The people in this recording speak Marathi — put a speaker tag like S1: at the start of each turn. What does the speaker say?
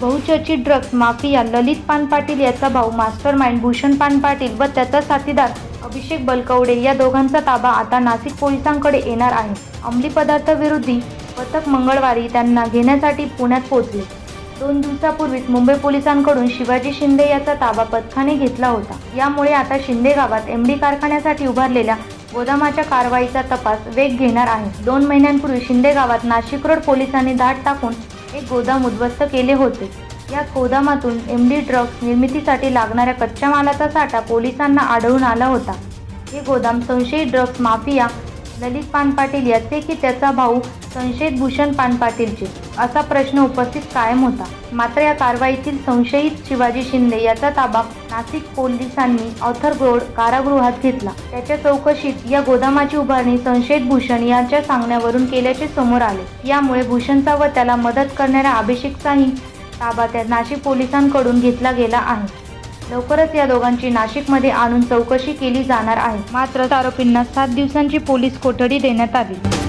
S1: बहुचर्चित ड्रग्ज माफिया ललित पान पाटील याचा भाऊ मास्टर माइंड भूषण पान पाटील व त्याचा साथीदार अभिषेक बलकवडे या दोघांचा ताबा आता नाशिक पोलिसांकडे येणार आहे. अंमली पदार्थविरोधी पथक मंगळवारी त्यांना घेण्यासाठी पुण्यात पोहोचले. दोन दिवसापूर्वीच मुंबई पोलिसांकडून शिवाजी शिंदे याचा ताबा पथकाने घेतला होता. यामुळे आता शिंदे गावात एमडी कारखान्यासाठी उभारलेल्या गोदामाच्या कारवाईचा तपास वेग घेणार आहे. दोन महिन्यांपूर्वी शिंदे गावात नाशिक रोड पोलिसांनी धाड टाकून एक गोदाम उद्ध्वस्त केले होते. या गोदामातून एमडी ड्रग्स निर्मितीसाठी लागणाऱ्या कच्च्या मालाचा साठा पोलिसांना आढळून आला होता. हे गोदाम संशयित ड्रग्स माफिया ललित पान पाटील याचे की त्याचा भाऊ संशयित भूषण पान पाटीलचे असा प्रश्न उपस्थित कायम होता. मात्र या कारवाईतील संशयित शिवाजी शिंदे याचा ताबा नाशिक पोलिसांनी ऑथर गोड कारागृहात घेतला. त्याच्या चौकशीत या गोदामाची उभारणी संशयित भूषण यांच्या सांगण्यावरून केल्याचे समोर आले. यामुळे भूषणचा व त्याला मदत करणाऱ्या अभिषेकचाही ताबा त्या नाशिक पोलिसांकडून घेतला गेला आहे. लवकरच या दोघांची नाशिकमध्ये आणून चौकशी केली जाणार आहे. मात्र आरोपींना सात दिवसांची पोलीस कोठडी देण्यात आली.